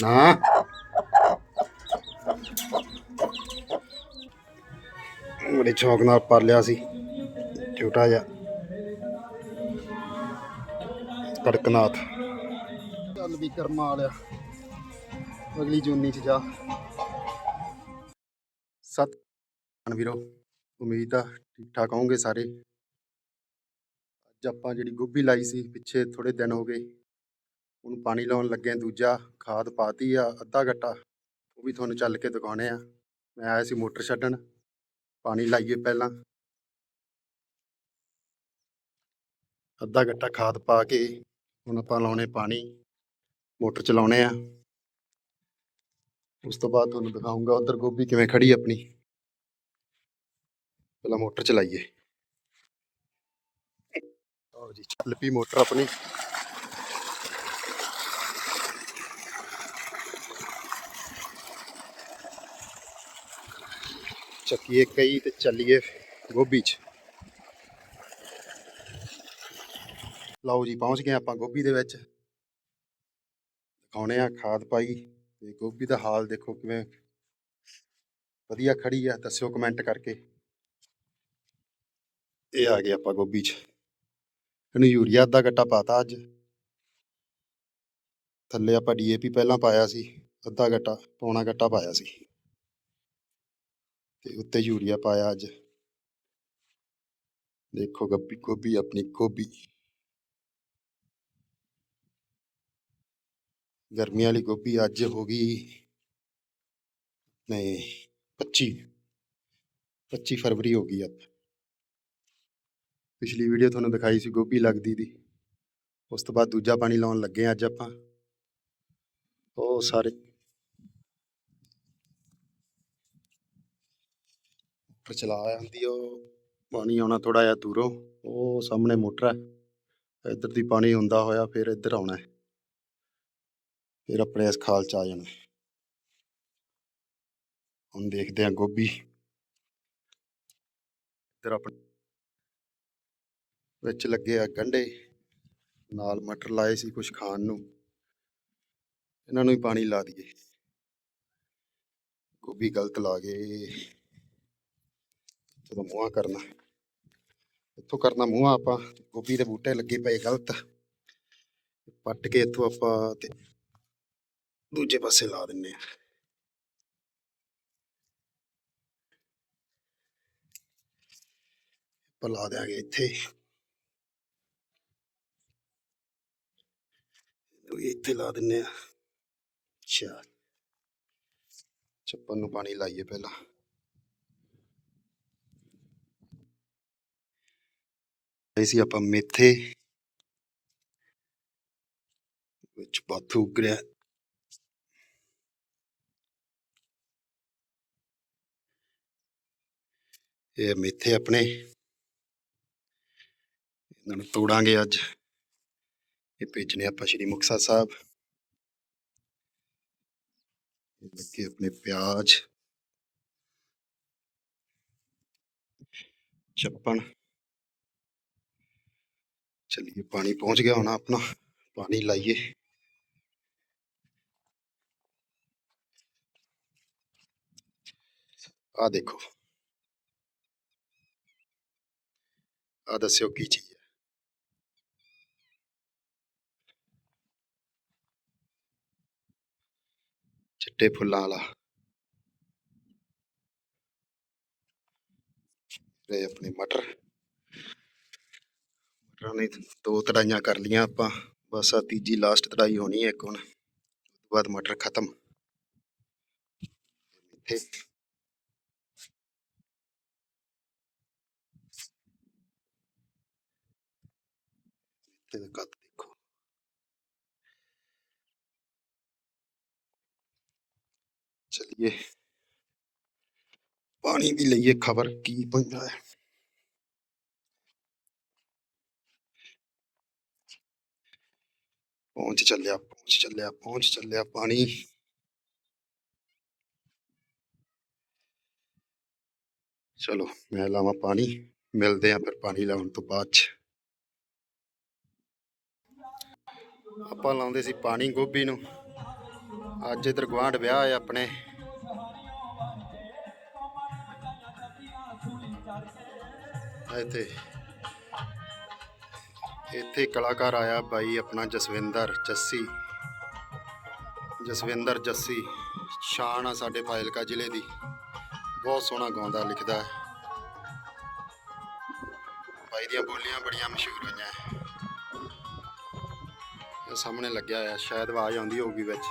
ਨਾ। ਬੜੇ ਸ਼ੌਕ ਨਾਲ ਪਰ ਲਿਆ ਸੀ। ਛੋਟਾ ਜਿਹਾ। ਕੜਕਨਾਥ। ਚੱਲ ਵੀ ਕਰਮਾ ਵਾਲਿਆ। ਅਗਲੀ ਜੂਨੀ ਚ ਜਾ। ਸਤ ਵੀਰੋ। ਉਮੀਦ ਆ ਠੀਕ ਠਾਕ ਹੋਵੋਗੇ ਸਾਰੇ। ਅੱਜ ਆਪਾਂ ਜਿਹੜੀ ਗੋਭੀ ਲਾਈ ਸੀ, ਪਿੱਛੇ ਥੋੜੇ ਦਿਨ ਹੋ ਗਏ। ਉਹਨੂੰ ਪਾਣੀ ਲਾਉਣ ਲੱਗੇ, ਦੂਜਾ ਖਾਦ ਪਾਤੀ ਆ, ਅੱਧਾ ਗੱਟਾ। ਉਹ ਵੀ ਤੁਹਾਨੂੰ ਚੱਲ ਕੇ ਦਿਖਾਉਣੇ ਆ। ਮੈਂ ਆਇਆ ਸੀ ਮੋਟਰ ਛੱਡਣ। ਪਾਣੀ ਲਾਈਏ ਪਹਿਲਾਂ। ਅੱਧਾ ਗੱਟਾ ਖਾਦ ਪਾ ਕੇ ਹੁਣ ਆਪਾਂ ਲਾਉਣੇ ਪਾਣੀ। ਮੋਟਰ ਚਲਾਉਣੇ ਆ। ਉਸ ਤੋਂ ਬਾਅਦ ਤੁਹਾਨੂੰ ਦਿਖਾਉਂਗਾ ਉਧਰ ਗੋਭੀ ਕਿਵੇਂ ਖੜੀ ਆਪਣੀ। ਪਹਿਲਾਂ ਮੋਟਰ ਚਲਾਈਏ। ਆਓ ਜੀ, ਚੱਲ ਪਈ ਮੋਟਰ ਆਪਣੀ। ਚੱਕੀਏ ਕਈ ਤੇ ਚੱਲੀਏ ਗੋਭੀ 'ਚ। ਲਓ ਜੀ, ਪਹੁੰਚ ਗਏ ਆਪਾਂ ਗੋਭੀ ਦੇ ਵਿੱਚ। ਦਿਖਾਉਣੇ ਆ ਖਾਦ ਪਾਈ। ਤੇ ਗੋਭੀ ਦਾ ਹਾਲ ਦੇਖੋ ਕਿਵੇਂ ਵਧੀਆ ਖੜੀ ਆ, ਦੱਸਿਓ ਕਮੈਂਟ ਕਰਕੇ। ਇਹ ਆ ਗਏ ਆਪਾਂ ਗੋਭੀ 'ਚ। ਇਹਨੂੰ ਯੂਰੀਆ ਅੱਧਾ ਗੱਟਾ ਪਾਤਾ ਅੱਜ। ਥੱਲੇ ਆਪਾਂ ਡੀਏਪੀ ਪਹਿਲਾਂ ਪਾਇਆ ਸੀ, ਅੱਧਾ ਗੱਟਾ, ਪੌਣਾ ਗੱਟਾ ਪਾਇਆ ਸੀ। ਤੇ ਉੱਤੇ ਯੂਰੀਆ ਪਾਇਆ ਅੱਜ। ਦੇਖੋ ਗੱਬੀ ਗੋਭੀ, ਆਪਣੀ ਗੋਭੀ। ਗਰਮੀ ਵਾਲੀ ਗੋਭੀ ਅੱਜ ਹੋ ਗਈ ਨਹੀਂ 25 25 ਫਰਵਰੀ ਹੋ ਗਈ ਅੱਜ। ਪਿਛਲੀ ਵੀਡੀਓ ਤੁਹਾਨੂੰ ਦਿਖਾਈ ਸੀ ਗੋਭੀ ਲੱਗਦੀ ਦੀ। ਉਸ ਤੋਂ ਬਾਅਦ ਦੂਜਾ ਪਾਣੀ ਲਾਉਣ ਲੱਗੇ ਅੱਜ ਆਪਾਂ। ਉਹ ਸਾਰੇ ਮੋਟਰ ਚਲਾ ਜਾਂਦੀ ਉਹ ਪਾਣੀ ਆਉਣਾ ਥੋੜਾ ਜਿਹਾ ਦੂਰੋਂ, ਉਹ ਸਾਹਮਣੇ ਮੋਟਰ ਹੈ। ਇੱਧਰ ਦੀ ਪਾਣੀ ਹੁੰਦਾ ਹੋਇਆ, ਫਿਰ ਇੱਧਰ ਆਉਣਾ ਹੈ। ਫਿਰ ਆਪਣੇ ਇਸ ਖਾਲ ਚ ਆ ਜਾਣਾ ਹੁਣ ਦੇਖਦੇ ਹਾਂ ਗੋਭੀ। ਇੱਧਰ ਆਪਣੇ ਵਿੱਚ ਲੱਗੇ ਆ ਗੰਢੇ। ਨਾਲ ਮਟਰ ਲਾਏ ਸੀ ਕੁਝ ਖਾਣ ਨੂੰ। ਇਹਨਾਂ ਨੂੰ ਵੀ ਪਾਣੀ ਲਾ ਦਈਏ। ਗੋਭੀ ਗਲਤ ਲਾ ਗਏ। ਜਦੋਂ ਮੂੰਹਾਂ ਕਰਨਾ। ਇੱਥੋਂ ਕਰਨਾ ਮੂੰਹਾਂ ਆਪਾਂ, ਗੋਭੀ ਦੇ ਬੂਟੇ ਲੱਗੇ ਪਏ ਗਲਤ। ਪੱਟ ਕੇ ਇੱਥੋਂ ਆਪਾਂ ਤੇ ਦੂਜੇ ਪਾਸੇ ਲਾ ਦਿੰਨੇ ਆ। ਆਪਾਂ ਲਾ ਦਿਆਂਗੇ ਇੱਥੇ। ਇੱਥੇ ਲਾ ਦਿੰਨੇ ਆ। ਅੱਛਾ। ਚੱਪਲ ਨੂੰ ਪਾਣੀ ਲਾਈਏ ਪਹਿਲਾਂ। ਇਹ ਸੀ ਆਪਾਂ ਮੇਥੇ, ਵਿੱਚ ਬਾਥੂ ਉਗਰਿਆ। ਇਹ ਮੇਥੇ ਆਪਣੇ। ਇਹਨਾਂ ਨੂੰ ਤੋੜਾਂਗੇ ਅੱਜ। ਇਹ ਭੇਜਣੇ ਆਪਾਂ ਸ਼੍ਰੀ ਮੁਕਤਸਰ ਸਾਹਿਬ। ਇਹ ਲੱਗੇ ਆਪਣੇ ਪਿਆਜ਼। ਚੱਪਣ। ਚਲਿਏ ਪਾਣੀ ਪਹੁੰਚ ਗਿਆ ਹੁਣ ਆਪਣਾ ਪਾਣੀ ਲਾਈਏ ਆ ਦੇਖੋ ਆ ਦੱਸਿਓ ਕੀ ਚੀਜ਼ ਹੈ ਚਿੱਟੇ ਫੁੱਲਾਂ ਵਾਲਾ ਇਹ ਆਪਣੇ ਮਟਰ ਮਟਰਾਂ ਨੇ ਦੋ ਤੜਾਈਆਂ ਕਰ ਲੀਆਂ ਆਪਾਂ। ਬਸ ਆ ਤੀਜੀ ਲਾਸਟ ਤੜਾਈ ਹੋਣੀ ਹੈ ਇੱਕ ਹੁਣ। ਉਸ ਤੋਂ ਬਾਅਦ ਮਟਰ ਖਤਮ। ਇੱਥੇ। ਤੇ ਕੱਦ ਦੇਖੋ। ਚਲਿਏ। ਪਾਣੀ ਦੀ ਲਈਏ ਖਬਰ, ਕੀ ਪੈਂਦਾ ਹੈ। ਪਹੁੰਚ ਚੱਲਿਆ ਪਹੁੰਚ ਚੱਲਿਆ ਪਹੁੰਚ ਚੱਲਿਆ ਪਾਣੀ। ਚਲੋ, ਮੈਂ ਲਾਵਾਂ ਪਾਣੀ, ਮਿਲਦੇ ਆ ਫਿਰ ਪਾਣੀ ਲਾਉਣ ਤੋਂ ਬਾਅਦ ਚ। ਆਪਾਂ ਲਾਉਂਦੇ ਸੀ ਪਾਣੀ ਗੋਭੀ ਨੂੰ। ਅੱਜ ਇਧਰ ਗਵਾਂਢ ਵਿਆਹ ਹੈ ਆਪਣੇ। ਇੱਥੇ ਇੱਥੇ ਕਲਾਕਾਰ ਆਇਆ ਬਾਈ ਆਪਣਾ ਜਸਵਿੰਦਰ ਜੱਸੀ। ਜਸਵਿੰਦਰ ਜੱਸੀ, ਸ਼ਾਨ ਆ ਸਾਡੇ ਫਾਜ਼ਿਲਕਾ ਜ਼ਿਲ੍ਹੇ ਦੀ। ਬਹੁਤ ਸੋਹਣਾ ਗਾਉਂਦਾ, ਲਿਖਦਾ ਹੈ। ਬਾਈ ਦੀਆਂ ਬੋਲੀਆਂ ਬੜੀਆਂ ਮਸ਼ਹੂਰ ਹੋਈਆਂ ਹੈ। ਇਹ ਸਾਹਮਣੇ ਲੱਗਿਆ ਹੋਇਆ, ਸ਼ਾਇਦ ਆਵਾਜ਼ ਆਉਂਦੀ ਹੋਊਗੀ ਵਿੱਚ।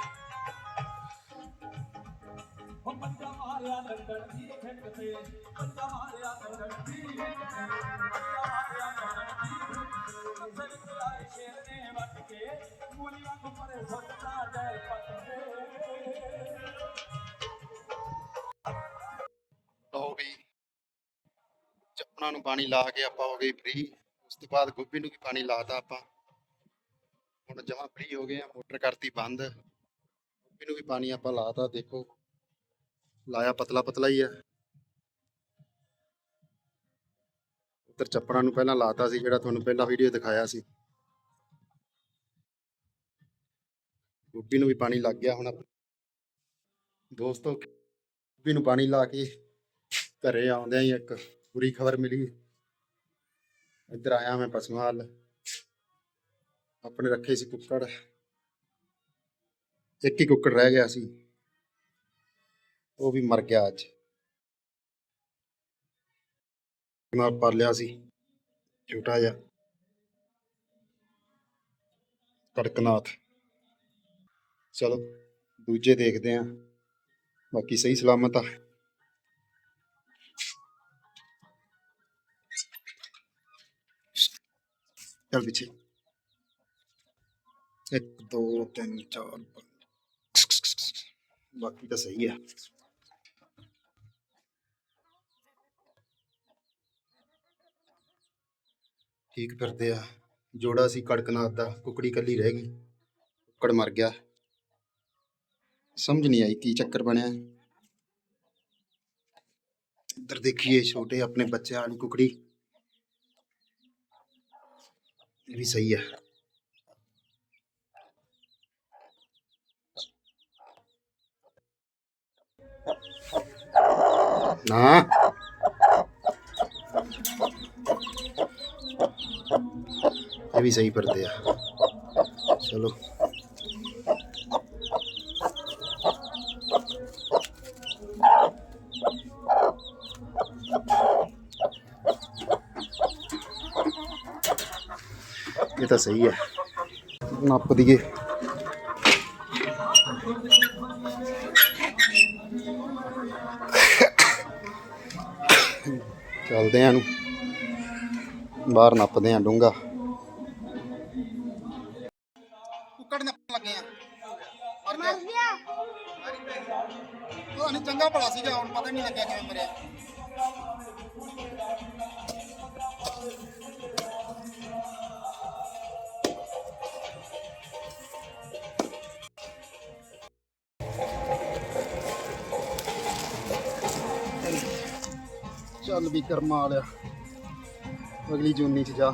ਲਓ ਵੀ ਚੱਪਣਾ ਨੂੰ ਪਾਣੀ ਲਾ ਕੇ ਆਪਾਂ ਹੋ ਗਏ ਫ੍ਰੀ ਉਸ ਤੋਂ ਬਾਅਦ ਗੋਭੀ ਨੂੰ ਵੀ ਪਾਣੀ ਲਾਤਾ ਆਪਾਂ। ਹੁਣ ਜਮਾ ਫ੍ਰੀ ਹੋ ਗਏ ਆ, ਮੋਟਰ ਕਰਤੀ ਬੰਦ। ਗੋਭੀ ਨੂੰ ਵੀ ਪਾਣੀ ਆਪਾਂ ਲਾਤਾ ਦੇਖੋ। ਲਾਇਆ ਪਤਲਾ ਪਤਲਾ ਹੀ ਆ। ਉੱਧਰ ਚੱਪੜਾਂ ਨੂੰ ਪਹਿਲਾਂ ਲਾਤਾ ਸੀ, ਜਿਹੜਾ ਤੁਹਾਨੂੰ ਪਹਿਲਾਂ ਵੀਡੀਓ ਦਿਖਾਇਆ ਸੀ। ਗੋਭੀ ਨੂੰ ਵੀ ਪਾਣੀ ਲੱਗ ਗਿਆ ਹੁਣ ਦੋਸਤੋ, ਗੋਭੀ ਨੂੰ ਪਾਣੀ ਲਾ ਕੇ ਘਰੇ ਆਉਂਦਿਆਂ ਹੀ ਇੱਕ ਬੁਰੀ ਖਬਰ ਮਿਲੀ। ਇੱਧਰ ਆਇਆ ਮੈਂ ਪਸ਼ੂਆਂ ਆਪਣੇ ਰੱਖੇ ਸੀ ਕੁੱਕੜ। ਇੱਕ ਹੀ ਕੁੱਕੜ ਰਹਿ ਗਿਆ ਸੀ। ਉਹ ਵੀ ਮਰ ਗਿਆ ਅੱਜ। ਮੈਂ ਪਾਲਿਆ ਸੀ, ਛੋਟਾ ਜਿਹਾ। ਕੜਕਨਾਥ। ਚਲੋ, ਦੂਜੇ ਦੇਖਦੇ ਆਂ। ਬਾਕੀ ਸਹੀ ਸਲਾਮਤ ਆ। ਚੱਲ ਪਿੱਛੇ। ਇੱਕ, ਦੋ, ਤਿੰਨ, ਚਾਰ, ਪੰਜ। ਬਾਕੀ ਤਾਂ ਸਹੀ ਆ। ਠੀਕ ਫਿਰਦੇ ਆ। ਜੋੜਾ ਸੀ ਕੜਕਨਾਥ ਦਾ, ਕੁਕੜੀ ਕੱਲੀ ਰਹਿ ਗਈ। ਕੁੱਕੜ ਮਰ ਗਿਆ। ਸਮਝ ਨਹੀਂ ਆਈ ਕੀ ਚੱਕਰ ਬਣਿਆ। ਇੱਧਰ ਦੇਖੀਏ ਛੋਟੇ ਆਪਣੇ ਬੱਚਿਆਂ ਵਾਲੀ ਕੁਕੜੀ। ਇਹ ਵੀ ਸਹੀ ਹੈ ਨਾ। ਇਹ ਵੀ ਸਹੀ ਪਰਦੇ ਆ। ਚਲੋ। ਇਹ ਤਾਂ ਸਹੀ ਹੈ ਨੱਪ ਦਈਏ। ਚੱਲਦੇ ਆਂ ਨੂੰ ਬਾਹਰ ਨੱਪਦੇ ਆਂ ਡੂੰਗਾ ਕੁੱਕੜ ਨੱਪਣ ਲੱਗੇ ਆ। ਮਰ ਗਿਆ। ਉਹ ਨਹੀਂ ਚੰਗਾ ਭਲਾ ਸੀਗਾ ਹੁਣ ਪਤਾ ਨਹੀਂ ਲੱਗਿਆ ਕਿਵੇਂ ਮਰਿਆ। ਚੱਲ ਵੀ ਕਰਮਾ ਵਾਲਿਆ। ਅਗਲੀ ਜੂਨੀ ਚ ਜਾ।